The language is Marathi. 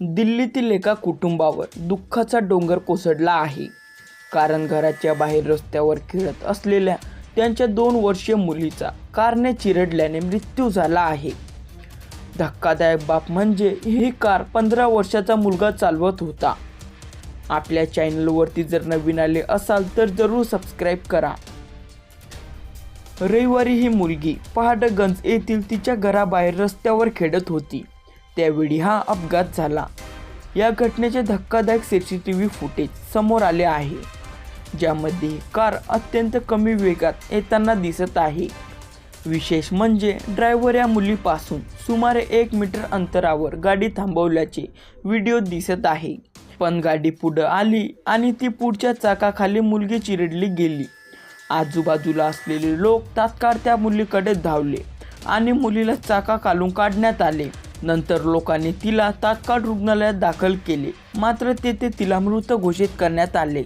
दिल्लीतील एका कुटुंबावर दुःखाचा डोंगर कोसळला आहे. कारण घराच्या बाहेर रस्त्यावर खेळत असलेल्या त्यांच्या दोन वर्षीय मुलीचा कारने चिरडल्याने मृत्यू झाला आहे. धक्कादायक बाप म्हणजे ही कार पंधरा वर्षाचा मुलगा चालवत होता. आपल्या चॅनलवरती जर नवीन आले असाल तर जरूर सबस्क्राईब करा. रविवारी ही मुलगी पहाडगंज येथील तिच्या घराबाहेर रस्त्यावर खेळत होती. त्यावेळी हा अपघात झाला. या घटनेचे धक्कादायक C C T V footage समोर आले आहे ज्यामध्ये कार अत्यंत कमी वेगात येताना दिसत आहे. विशेष म्हणजे ड्रायव्हर या मुलीपासून सुमारे एक मीटर अंतरावर गाडी थांबवल्याचे व्हिडिओ दिसत आहे. पण गाडी पुढं आली आणि ती पुढच्या चाकाखाली मुलगी चिरडली गेली. आजूबाजूला असलेले लोक तात्काळ त्या मुलीकडे धावले आणि मुलीला चाका काढून काढण्यात आले. नंतर लोकांनी तिला तात्काळ रुग्णालयात दाखल केले. मात्र तेथे तिला मृत घोषित करण्यात आले.